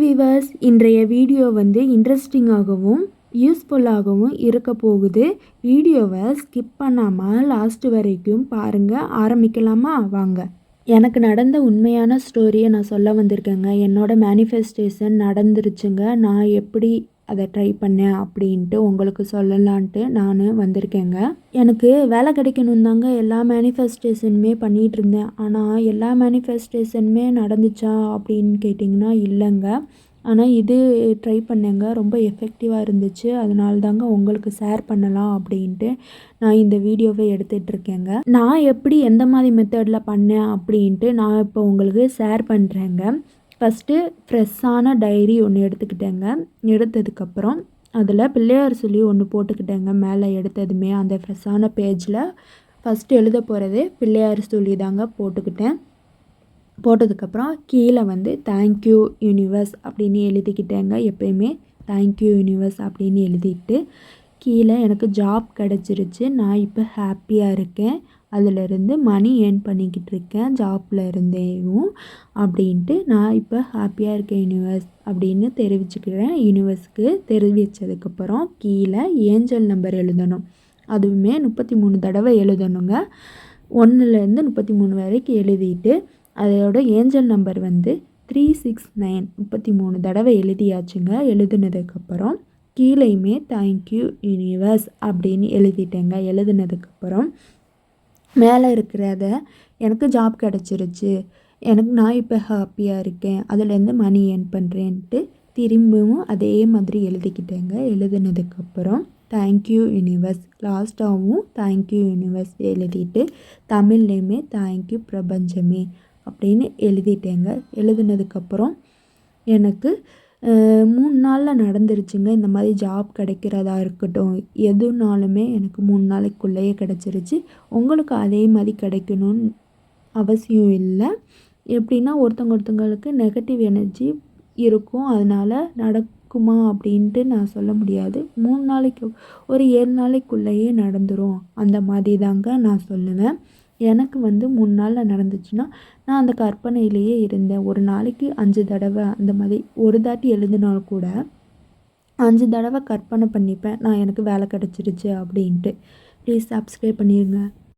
Viewers இன்றைய video வந்து இன்ட்ரெஸ்டிங்காகவும் யூஸ்ஃபுல்லாகவும் இருக்க போகுது. வீடியோவை ஸ்கிப் பண்ணாமல் லாஸ்ட் வரைக்கும் பாருங்கள் ஆரம்பிக்கலாமா? வாங்க. எனக்கு நடந்த உண்மையான ஸ்டோரியை நான் சொல்ல வந்திருக்கேங்க. என்னோடய மேனிஃபெஸ்டேஷன் நடந்துருச்சுங்க. நான் எப்படி அதை ட்ரை பண்ணேன் அப்படின்ட்டு உங்களுக்கு சொல்லலான்ட்டு நான் வந்திருக்கேங்க. எனக்கு வேலை கிடைக்கணும் தாங்க எல்லா மேனிஃபெஸ்டேஷனுமே பண்ணிகிட்டு இருந்தேன் ஆனால் எல்லா மேனிஃபெஸ்டேஷனுமே நடந்துச்சா அப்படின்னு கேட்டிங்கன்னா இல்லைங்க. ஆனால் இது ட்ரை பண்ணேங்க. ரொம்ப எஃபெக்டிவாக இருந்துச்சு. அதனால தாங்க உங்களுக்கு ஷேர் பண்ணலாம் அப்படின்ட்டு நான் இந்த வீடியோவை எடுத்துகிட்ருக்கேங்க நான் எப்படி எந்த மாதிரி மெத்தடில் பண்ணேன் அப்படின்ட்டு நான் இப்போ உங்களுக்கு ஷேர் பண்ணுறேங்க ஃபஸ்ட்டு ஃப்ரெஷ்ஷான டைரி ஒன்று எடுத்துக்கிட்டேங்க. எடுத்ததுக்கப்புறம் அதில் பிள்ளையார் சொல்லி ஒன்று போட்டுக்கிட்டேங்க. மேலே எடுத்ததுமே அந்த ஃப்ரெஷ்ஷான பேஜில் ஃபஸ்ட்டு எழுத போகிறது பிள்ளையார் சொல்லி தாங்க போட்டுக்கிட்டேன். போட்டதுக்கப்புறம் கீழே வந்து தேங்க்யூ யூனிவர்ஸ் அப்படின்னு எழுதிக்கிட்டேங்க. எப்பயுமே தேங்க்யூ யூனிவர்ஸ் அப்படின்னு எழுதிட்டு கீழே எனக்கு ஜாப் கிடச்சிருச்சு. நான் இப்போ ஹாப்பியாக இருக்கேன். அதிலிருந்து மணி ஏர்ன் பண்ணிக்கிட்டு இருக்கேன் ஜாப்பில் இருந்தேவும் அப்படின்ட்டு நான் இப்போ ஹாப்பியாக இருக்கேன் யூனிவர்ஸ் அப்படின்னு தெரிவிச்சுக்கிறேன். யூனிவர்ஸ்க்கு தெரிவித்ததுக்கப்புறம் கீழே ஏஞ்சல் நம்பர் எழுதணும். அதுவுமே முப்பத்தி மூணு தடவை எழுதணுங்க. ஒன்றுலேருந்து முப்பத்தி மூணு வரைக்கும் எழுதிட்டு அதோட ஏஞ்சல் நம்பர் வந்து த்ரீ சிக்ஸ் நைன் முப்பத்தி மூணு தடவை எழுதியாச்சுங்க. எழுதுனதுக்கப்புறம் கீழேயுமே தேங்க்யூ யூனிவர்ஸ் அப்படின்னு எழுதிட்டேங்க. எழுதுனதுக்கப்புறம் மேலே இருக்கிறத எனக்கு ஜாப் கிடச்சிருச்சு. எனக்கு நான் இப்போ ஹாப்பியாக இருக்கேன். அதுலேருந்து மணி ஏர்ன் பண்ணுறேன்ட்டு திரும்பவும் அதே மாதிரி எழுதிக்கிட்டேங்க. எழுதுனதுக்கப்புறம் தேங்க்யூ யூனிவர்ஸ் லாஸ்ட்டாகவும் தேங்க்யூ யூனிவர்ஸ் எழுதிட்டு தமிழ்லேயுமே தேங்க்யூ பிரபஞ்சமே அப்படின்னு எழுதிட்டேங்க. எழுதுனதுக்கப்புறம் எனக்கு மூணு நாளில் நடந்துருச்சுங்க. இந்த மாதிரி ஜாப் கிடைக்கிறதா இருக்கட்டும் எதுனாலுமே எனக்கு மூணு நாளைக்குள்ளேயே கிடச்சிருச்சு. உங்களுக்கு அதே மாதிரி கிடைக்கணும்னு அவசியம் இல்லை. எப்படின்னா ஒருத்தவங்க ஒருத்தவங்களுக்கு நெகட்டிவ் எனர்ஜி இருக்கும். அதனால் நடக்குமா அப்படின்ட்டு நான் சொல்ல முடியாது. மூணு நாளைக்கு ஒரு ஏழு நாளைக்குள்ளேயே நடந்துடும் அந்த மாதிரி தாங்க நான் சொல்லுவேன். எனக்கு வந்து மூணு நாளில் நடந்துச்சுன்னா நான் அந்த கற்பனையிலேயே இருந்தேன். ஒரு நாளைக்கு அஞ்சு தடவை அந்த மாதிரி ஒரு தாட்டி எழுதினாலும் கூட அஞ்சு தடவை கற்பனை பண்ணிப்பேன். நான் எனக்கு வேலை கிடச்சிருச்சு அப்படின்ட்டு. ப்ளீஸ் சப்ஸ்கிரைப் பண்ணிடுங்க